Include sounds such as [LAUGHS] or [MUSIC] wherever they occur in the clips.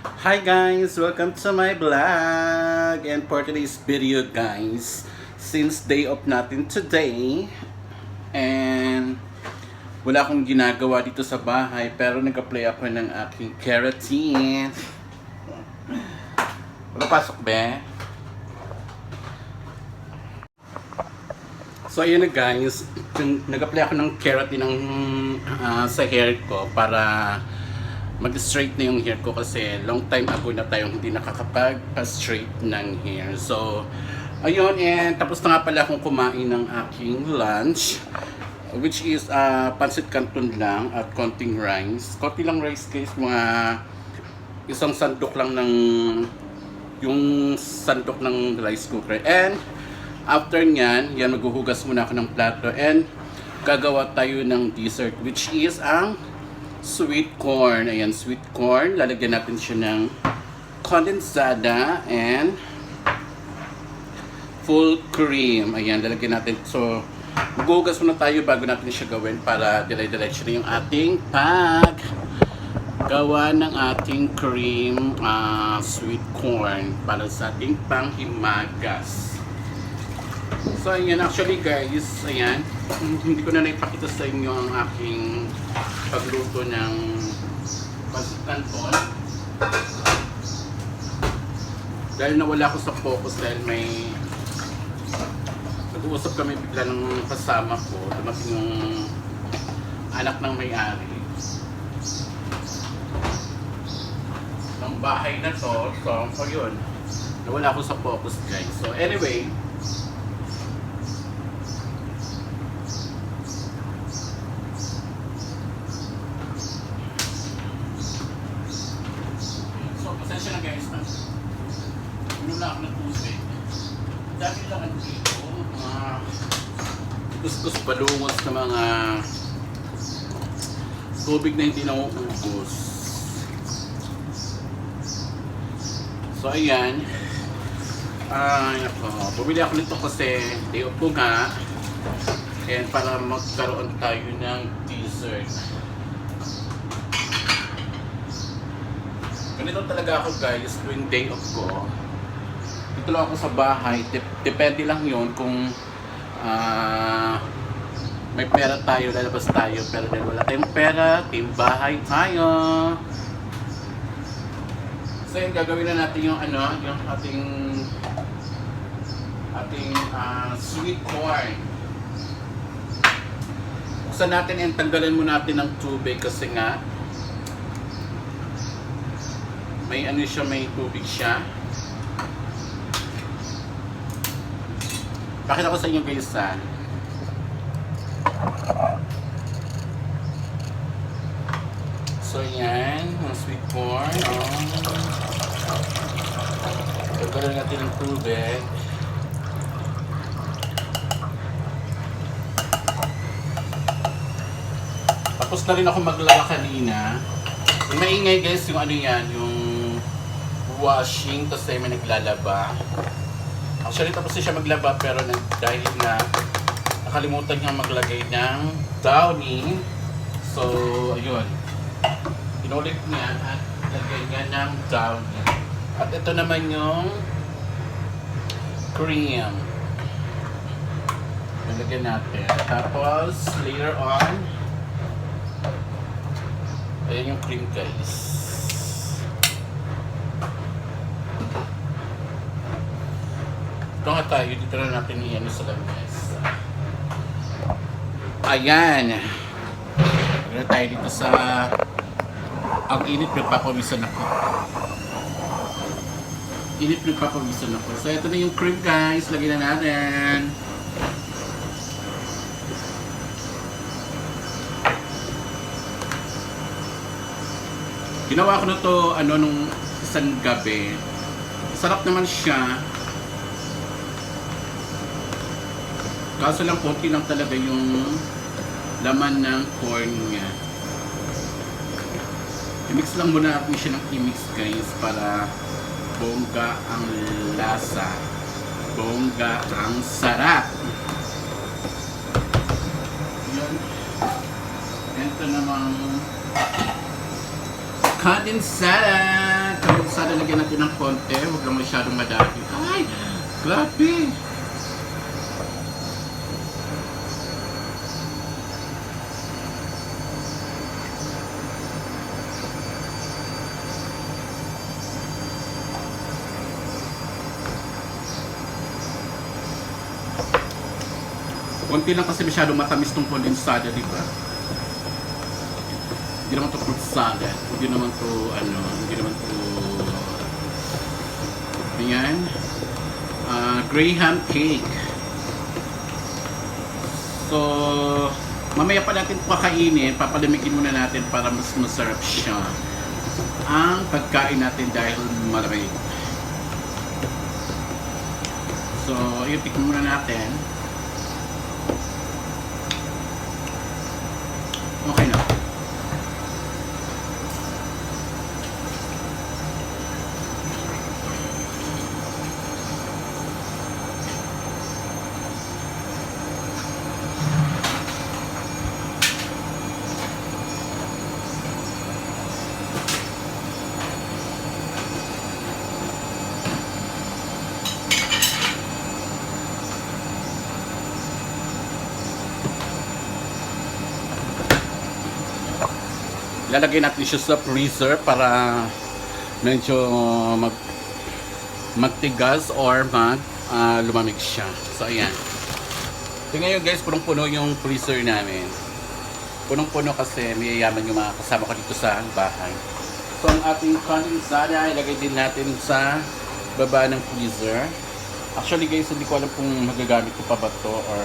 Hi guys! Welcome to my vlog! And for today's video guys, since day off natin today, and wala akong ginagawa dito sa bahay, pero nag-apply ako ng aking keratin. Wala pasok ba? So ayun na guys, nag-apply ako ng keratin ng, ah, sa hair ko para mag-straight na yung hair ko kasi long time ago na tayong hindi nakakapag-straight ng hair. So, ayun, and tapos na nga pala akong kumain ng aking lunch which is uh, pancit canton lang at konting rice. Konti lang rice guys, mga isang sandok lang ng yung sandok ng rice cooker. And after nyan, yan maghuhugas muna ako ng plato and gagawa tayo ng dessert which is ang sweet corn. Ayan, sweet corn. Lalagyan natin siya ng condensada and full cream. Ayan, lalagyan natin. So, maghugas muna tayo bago natin siya gawin para dilay-diretso na yung ating pag gawa ng ating cream ah, sweet corn para sa ating panghimagas. So, ayan, actually guys, ayan, [LAUGHS] hindi ko na naipakita sa inyo ang aking pagluto ng pancit canton. Dahil nawala ako sa focus dahil may nag-uusap kami bigla ng kasama ko, dumating yung anak ng may-ari ng bahay na to. So, so yun, nawala ako sa focus guys. So anyway, So, pasensya na guys na. Inom na ako ng. Dati lang ang dito, mga kuskus balungos na mga tubig na hindi nauubos. So, ayan. Ay, ako. Bumili ako nito kasi day off ko nga. And para magkaroon tayo ng dessert. Ganito talaga ako guys, tuwing day off ko. Dito lang ako sa bahay. Dep- depende lang yon kung ah, may pera tayo, lalabas tayo. Pero dahil wala tayong pera, team bahay tayo. So yun, gagawin na natin yung ano, yung ating ating ah, sweet corn. Buksan natin and tanggalan mo natin ng tubig kasi nga may ano siya, may tubig siya. Pakita ko sa inyo guys ha. So yan, ang sweet corn. Oh. Tanggalan natin ng tubig. Tapos na rin ako maglaba kanina. Maingay guys, yung ano yan, yung washing, tayo may naglalaba. Actually, tapos na siya maglaba, pero nag, dahil na nakalimutan niya maglagay ng downy. So, ayun. Inulit niya at lagay niya ng downy. At ito naman yung cream. Nalagyan natin. Tapos, later on, ayan yung cream guys. Ito nga tayo, dito na natin i-ano sa lamesa. Ayan. Dito tayo dito sa... Ang init, nagpapawisan ako. Init, nagpapawisan ako. So, ito na yung cream guys. Lagyan na natin. Ginawa ko na to ano nung isang gabi. Sarap naman siya. Kaso lang konti lang talaga yung laman ng corn niya. I-mix lang muna natin siya ng i-mix guys para bongga ang lasa. Bongga ang sarap. Yun. Ito namang condensada. sana lagyan natin ng konti. Huwag lang masyadong madami. Ay! Grabe! Konti lang kasi masyadong matamis tong kondensada, di ba? Hindi naman to fruit salad. Hindi naman to, ano, hindi naman to... Ayan. Ah, Graham cake. So, mamaya pa natin pakainin, papalamigin muna natin para mas masarap siya. Ang pagkain natin dahil malamig. So, yun, tikman muna natin. Okay na. Lalagay natin siya sa freezer para medyo mag magtigas or mag ah, lumamig siya. So ayan. Tingnan nyo guys, punong-puno yung freezer namin. Punong-puno kasi may yaman yung mga kasama ko dito sa bahay. So ang ating condensada ilagay din natin sa baba ng freezer. Actually guys, hindi ko alam kung magagamit ko pa ba to or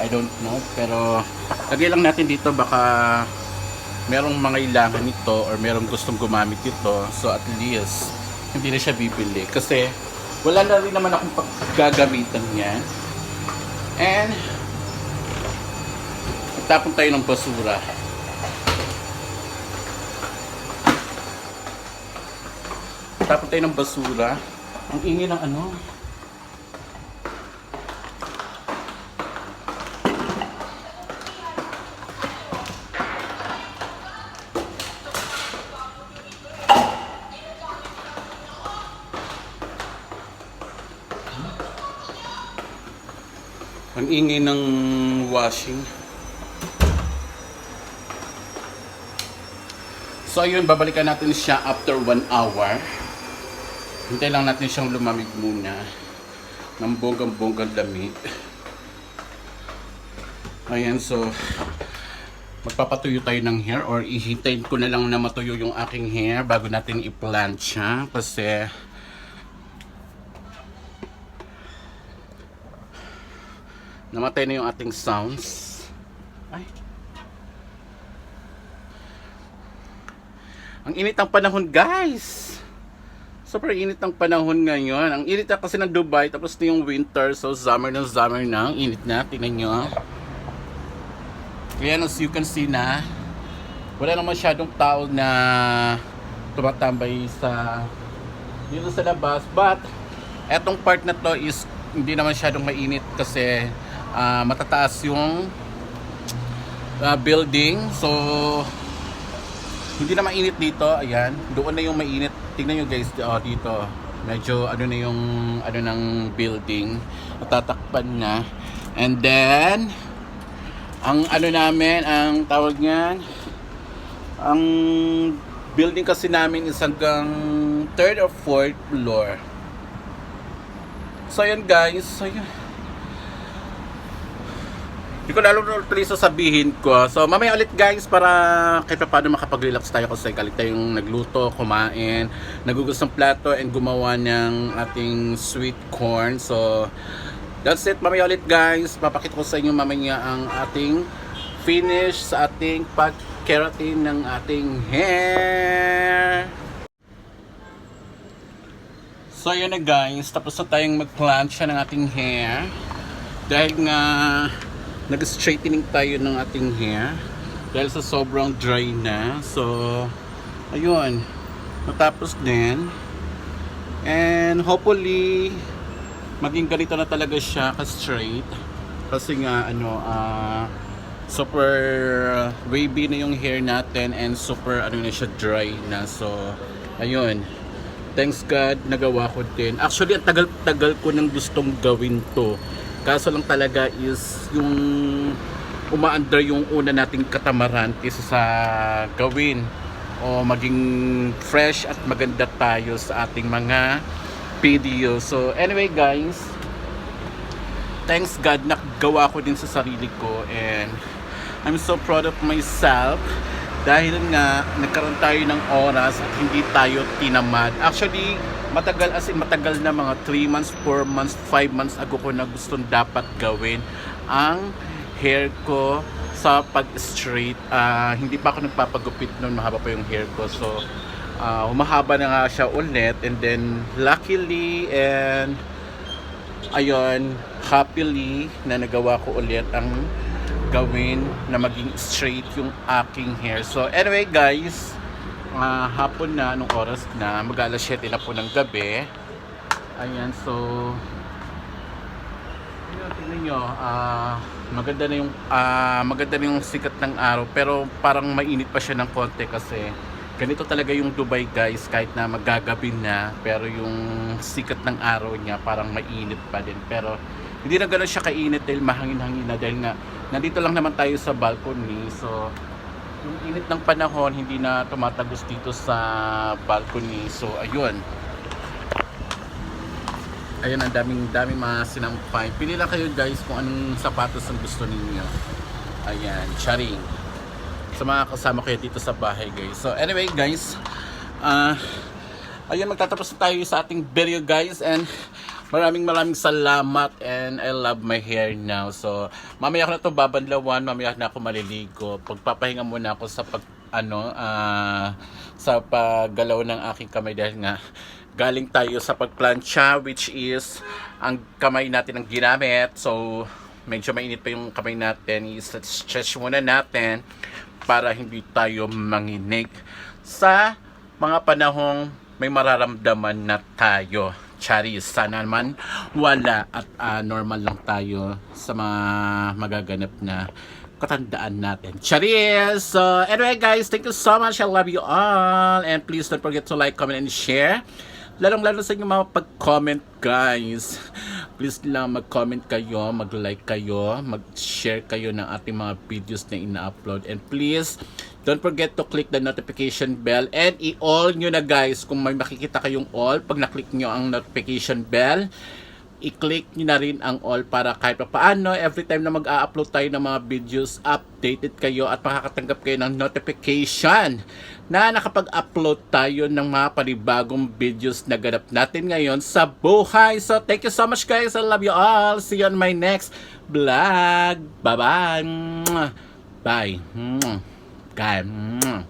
I don't know. Pero lagay lang natin dito baka merong mga ilangan nito or merong gustong gumamit ito so at least hindi na siya bibili. Kasi wala na rin naman akong paggagamitan niyan. And tapon tayo ng basura. Tapon tayo ng basura. Ang ingay ng ano Ang ingay ng washing. So ayun, babalikan natin siya after 1 hour. Hintay lang natin siyang lumamig muna. Ng bonggang-bonggang lamig. Ayan, so magpapatuyo tayo ng hair or ihintayin ko na lang na matuyo yung aking hair bago natin i-plant siya kasi Namatay na yung ating sounds. Ay. Ang init ng panahon, guys. Super init ng panahon ngayon. Ang init na kasi ng Dubai, tapos na yung winter. So, summer na summer na. Ang init na. Tingnan nyo. Kaya as you can see na, wala nang masyadong tao na tumatambay sa dito sa labas. But, etong part na to is hindi naman masyadong mainit kasi ah, matataas yung ah, building. So, hindi na mainit dito. Ayan. Doon na yung mainit. Tingnan nyo guys oh, dito. Medyo ano na yung ano ng building. Natatakpan na. And then, ang ano namin, ang tawag niyan, ang building kasi namin is hanggang third or fourth floor. So yun guys, so yun. Hindi ko lalo tuloy sasabihin ko. So mamaya ulit guys para kahit pa paano makapag-relax tayo kasi galit tayong nagluto, kumain, nagugus ng plato and gumawa ng ating sweet corn. So that's it. Mamaya ulit guys. Papakita ko sa inyo mamaya ang ating finish sa ating pag-keratin ng ating hair. So yun na guys, tapos na tayong mag-plant siya ng ating hair. Dahil nga nag-straightening tayo ng ating hair. Dahil sa sobrang dry na. So, ayun. Natapos din. And hopefully, maging ganito na talaga siya ka-straight. Kasi nga, ano, ah, super wavy na yung hair natin and super, ano na siya, dry na. So, ayun thanks God, nagawa ko din. Actually, ang tagal-tagal ko nang gustong gawin to. Kaso lang talaga is yung umaandar yung una nating katamaran kaysa sa gawin o maging fresh at maganda tayo sa ating mga video. So anyway guys, thanks God nagawa ko din sa sarili ko and I'm so proud of myself dahil nga nagkaroon tayo ng oras at hindi tayo tinamad. Actually, matagal as in matagal na mga 3 months, 4 months, 5 months ago ko na gustong dapat gawin ang hair ko sa pag-straight. Ah, hindi pa ako nagpapagupit noon, mahaba pa yung hair ko. So, ah, humahaba na nga siya ulit and then luckily and ayun, happily na nagawa ko ulit ang gawin na maging straight yung aking hair. So anyway guys, ah, hapon na, anong oras na, mag alas 7 na po ng gabi. Ayan, so Ayun, tingnan nyo, ah, maganda na yung ah, maganda na yung sikat ng araw pero parang mainit pa siya ng konti kasi ganito talaga yung Dubai guys kahit na magagabi na pero yung sikat ng araw niya parang mainit pa din pero hindi na gano'n siya kainit dahil mahangin-hangin na dahil nga nandito lang naman tayo sa balcony so yung init ng panahon hindi na tumatagos dito sa balcony so ayun Ayan, ang daming daming mga sinampay. Pili lang kayo guys kung anong sapatos ang gusto ninyo. Ayan, charing. Sa mga kasama kayo dito sa bahay guys. So anyway guys, ah ayun magtatapos tayo sa ating video guys and maraming maraming salamat and I love my hair now. So mamaya ko na to babanlawan, mamaya na ako maliligo. Pagpapahinga muna ako sa pag ano ah sa paggalaw ng aking kamay dahil nga galing tayo sa pagplancha which is ang kamay natin ang ginamit so medyo mainit pa yung kamay natin i-stretch muna natin para hindi tayo manginig sa mga panahong may mararamdaman na tayo Charis, sana naman wala at ah, normal lang tayo sa mga magaganap na katandaan natin. Charis! So, anyway guys, thank you so much. I love you all. And please don't forget to like, comment, and share. Lalong-lalo sa inyong mga pag-comment guys. Please lang mag-comment kayo, mag-like kayo, mag-share kayo ng ating mga videos na ina-upload. And please, don't forget to click the notification bell and i-all nyo na guys kung may makikita kayong all. Pag na-click nyo ang notification bell, i-click nyo na rin ang all para kahit pa paano, every time na mag-a-upload tayo ng mga videos, updated kayo at makakatanggap kayo ng notification na nakapag-upload tayo ng mga panibagong videos na ganap natin ngayon sa buhay. So, thank you so much guys. I love you all. See you on my next vlog. Bye. Bye. Bye. 盖嗯